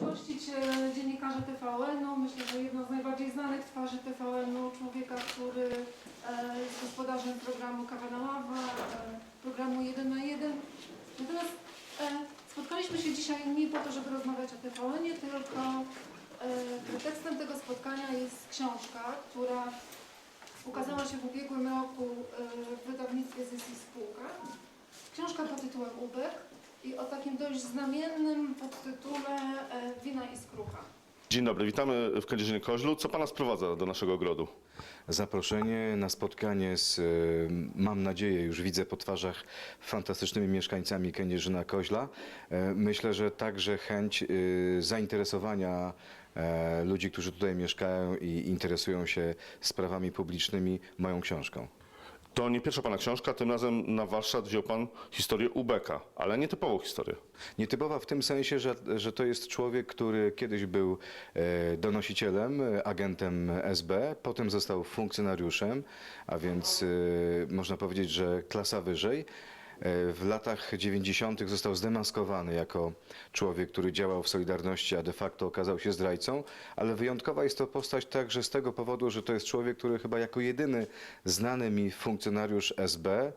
gościć e, dziennikarza TVN-u. Myślę, że jedno z najbardziej znanych twarzy TVN-u, człowieka, który e, jest gospodarzem programu Kawa na Ławę, e, programu 1 na 1. Natomiast spotkaliśmy się dzisiaj nie po to, żeby rozmawiać o TVN-ie, tylko e, pretekstem tego spotkania jest książka, która ukazała się w ubiegłym roku w wydawnictwie Zysi Spółka. Książka pod tytułem Ubek i o takim dość znamiennym podtytule e, Wina i skrucha. Dzień dobry, witamy w Kędzierzynie Koźlu. Co Pana sprowadza do naszego ogrodu? Zaproszenie na spotkanie z, e, mam nadzieję, już widzę po twarzach fantastycznymi mieszkańcami Kędzierzyna Koźla. E, Myślę, że także chęć e, zainteresowania e, ludzi, którzy tutaj mieszkają i interesują się sprawami publicznymi moją książką. To nie pierwsza Pana książka, tym razem na warsztat wziął Pan historię Ubeka, ale nietypową historię. Nietypowa w tym sensie, że, że to jest człowiek, który kiedyś był e, donosicielem, agentem SB, potem został funkcjonariuszem, a więc e, można powiedzieć, że klasa wyżej. E, W latach 90. został zdemaskowany jako człowiek, który działał w Solidarności, a de facto okazał się zdrajcą, ale wyjątkowa jest to postać także z tego powodu, że to jest człowiek, który chyba jako jedyny znany mi funkcjonariusz SB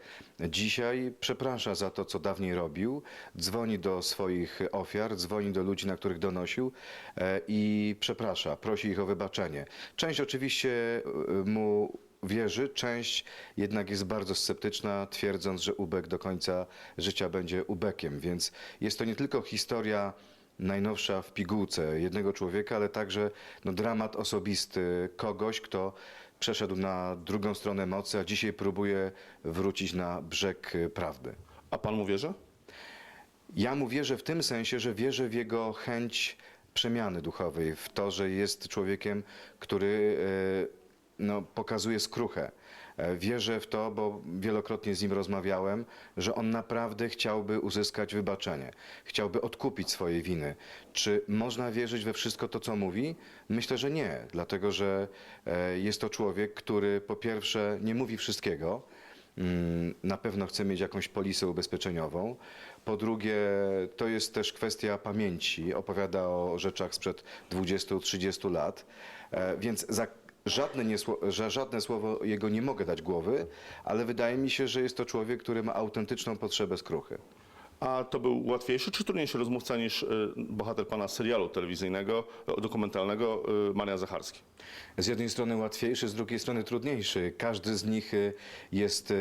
dzisiaj przeprasza za to, co dawniej robił, dzwoni do swoich ofiar, dzwoni do ludzi, na których donosił e, i przeprasza, prosi ich o wybaczenie. Część oczywiście e, mu wierzy, część jednak jest bardzo sceptyczna, twierdząc, że Ubek do końca życia będzie Ubekiem. Więc jest to nie tylko historia najnowsza w pigułce jednego człowieka, ale także no, dramat osobisty kogoś, kto przeszedł na drugą stronę mocy, a dzisiaj próbuje wrócić na brzeg prawdy. A Pan mu wierzy? Ja mu wierzę w tym sensie, że wierzę w jego chęć przemiany duchowej, w to, że jest człowiekiem, który e, no, pokazuje skruchę. E, Wierzę w to, bo wielokrotnie z nim rozmawiałem, że on naprawdę chciałby uzyskać wybaczenie, chciałby odkupić swoje winy. Czy można wierzyć we wszystko to, co mówi? Myślę, że nie, dlatego że e, jest to człowiek, który po pierwsze nie mówi wszystkiego, Mm, na pewno chce mieć jakąś polisę ubezpieczeniową. Po drugie, to jest też kwestia pamięci. Opowiada o rzeczach sprzed 20-30 lat, E, więc za żadne, nie, żadne słowo jego nie mogę dać głowy, ale wydaje mi się, że jest to człowiek, który ma autentyczną potrzebę skruchy. A to był łatwiejszy czy trudniejszy rozmówca niż y, bohater Pana serialu telewizyjnego, dokumentalnego y, Marian Zacharski? Z jednej strony łatwiejszy, z drugiej strony trudniejszy. Każdy z nich y, jest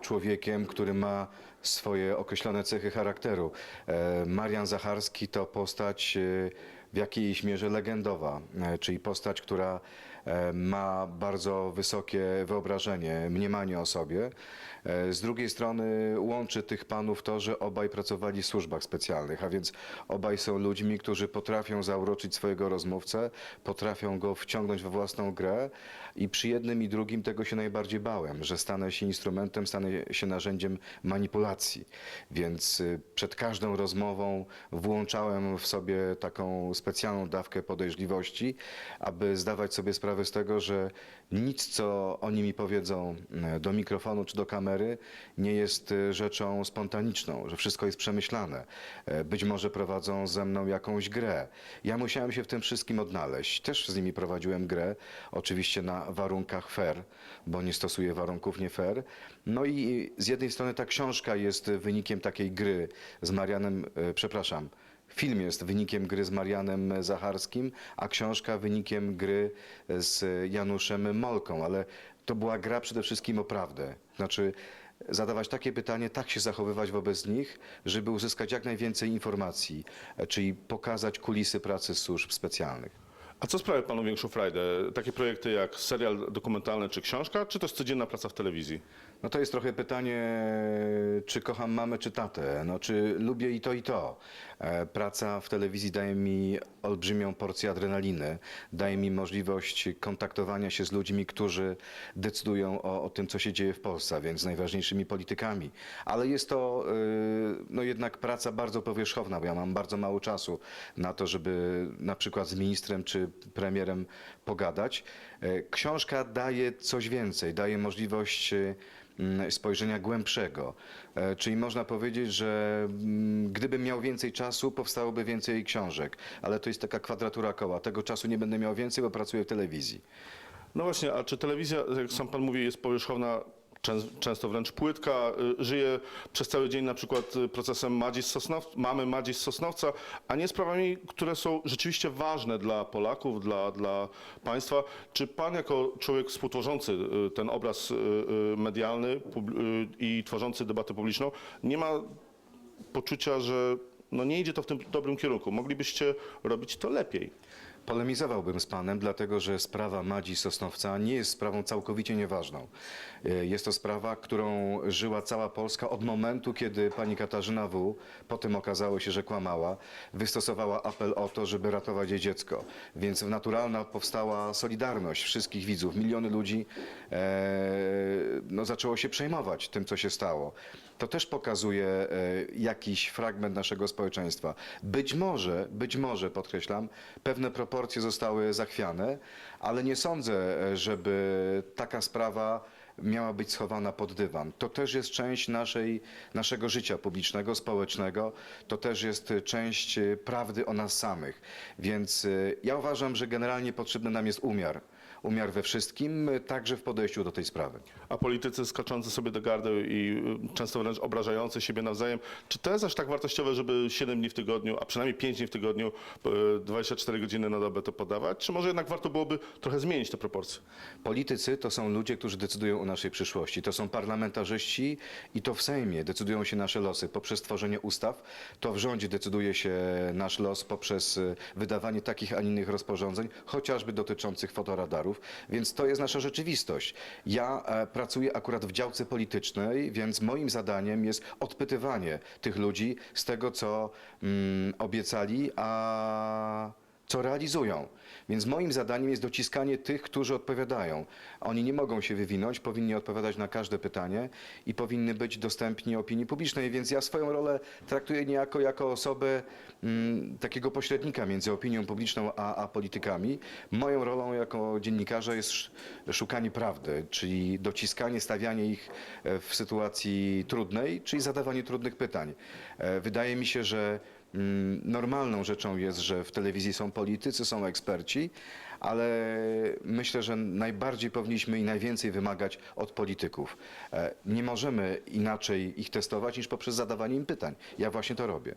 człowiekiem, który ma swoje określone cechy charakteru. E, Marian Zacharski to postać w jakiejś mierze legendowa, e, czyli postać, która ma bardzo wysokie wyobrażenie, mniemanie o sobie. E, Z drugiej strony łączy tych panów to, że obaj pracowali w służbach specjalnych, a więc obaj są ludźmi, którzy potrafią zauroczyć swojego rozmówcę, potrafią go wciągnąć we własną grę i przy jednym i drugim tego się najbardziej bałem, że stanę się instrumentem, stanę się narzędziem manipulacji. Więc y, przed każdą rozmową włączałem w sobie taką specjalną dawkę podejrzliwości, aby zdawać sobie sprawę z tego, że nic, co oni mi powiedzą y, do mikrofonu czy do kamery, nie jest y, rzeczą spontaniczną, że wszystko jest przemyślane. E, Być może prowadzą ze mną jakąś grę. Ja musiałem się w tym wszystkim odnaleźć. Też z nimi prowadziłem grę, oczywiście na warunkach fair, bo nie stosuję warunków nie fair. No i z jednej strony ta książka jest wynikiem takiej gry z Marianem, e, przepraszam, Film jest wynikiem gry z Marianem Zacharskim, a książka wynikiem gry z Januszem Molką, ale to była gra przede wszystkim o prawdę. Znaczy zadawać takie pytanie, tak się zachowywać wobec nich, żeby uzyskać jak najwięcej informacji, czyli pokazać kulisy pracy służb specjalnych. A co sprawia Panu większą frajdę? Takie projekty jak serial dokumentalny czy książka, czy też codzienna praca w telewizji? No to jest trochę pytanie, czy kocham mamę, czy tatę. No, czy lubię i to, i to. E, Praca w telewizji daje mi olbrzymią porcję adrenaliny, daje mi możliwość kontaktowania się z ludźmi, którzy decydują o, o tym, co się dzieje w Polsce, więc z najważniejszymi politykami. Ale jest to y, no jednak praca bardzo powierzchowna, bo ja mam bardzo mało czasu na to, żeby na przykład z ministrem czy premierem pogadać. E, Książka daje coś więcej, daje możliwość y, mm, spojrzenia głębszego. E, Czyli można powiedzieć, że mm, gdybym miał więcej czasu, powstałoby więcej książek, ale to jest taka kwadratura koła. Tego czasu nie będę miał więcej, bo pracuję w telewizji. No właśnie, a czy telewizja, jak sam pan mówi, jest powierzchowna, często wręcz płytka, y, żyje przez cały dzień na przykład y, procesem Madzi z Sosnow, mamy Madzi Sosnowca, a nie sprawami, które są rzeczywiście ważne dla Polaków, dla, dla państwa. Czy pan jako człowiek współtworzący y, ten obraz medialny i tworzący debatę publiczną, nie ma poczucia, że no nie idzie to w tym dobrym kierunku. Moglibyście robić to lepiej. Polemizowałbym z panem, dlatego że sprawa Madzi Sosnowca nie jest sprawą całkowicie nieważną. E, Jest to sprawa, którą żyła cała Polska od momentu, kiedy pani Katarzyna W., potem okazało się, że kłamała, wystosowała apel o to, żeby ratować jej dziecko. Więc naturalna powstała solidarność wszystkich widzów. Miliony ludzi e, no, zaczęło się przejmować tym, co się stało. To też pokazuje e, jakiś fragment naszego społeczeństwa. Być może, być może, podkreślam, pewne proporcje zostały zachwiane, ale nie sądzę, e, żeby taka sprawa miała być schowana pod dywan. To też jest część naszej, naszego życia publicznego, społecznego. To też jest część e, prawdy o nas samych. Więc ja uważam, że generalnie potrzebny nam jest umiar. Umiar we wszystkim, także w podejściu do tej sprawy. A politycy skaczący sobie do gardeł i y, często wręcz obrażający siebie nawzajem, czy to jest aż tak wartościowe, żeby 7 dni w tygodniu, a przynajmniej 5 dni w tygodniu, y, 24 godziny na dobę to podawać? Czy może jednak warto byłoby trochę zmienić te proporcje? Politycy to są ludzie, którzy decydują o naszej przyszłości. To są parlamentarzyści i to w Sejmie decydują się nasze losy poprzez tworzenie ustaw. To w rządzie decyduje się nasz los poprzez e, wydawanie takich, a innych rozporządzeń, chociażby dotyczących fotoradarów. Więc to jest nasza rzeczywistość. Ja e, pracuję akurat w działce politycznej, więc moim zadaniem jest odpytywanie tych ludzi z tego, co mm, obiecali, a co realizują. Więc moim zadaniem jest dociskanie tych, którzy odpowiadają. Oni nie mogą się wywinąć, powinni odpowiadać na każde pytanie i powinny być dostępni opinii publicznej. Więc ja swoją rolę traktuję niejako jako osobę mm, takiego pośrednika między opinią publiczną a, a politykami. Moją rolą jako dziennikarza jest sz- szukanie prawdy, czyli dociskanie, stawianie ich e, w sytuacji trudnej, czyli zadawanie trudnych pytań. E, Wydaje mi się, że Normalną rzeczą jest, że w telewizji są politycy, są eksperci, ale myślę, że najbardziej powinniśmy i najwięcej wymagać od polityków. E, Nie możemy inaczej ich testować niż poprzez zadawanie im pytań. Ja właśnie to robię.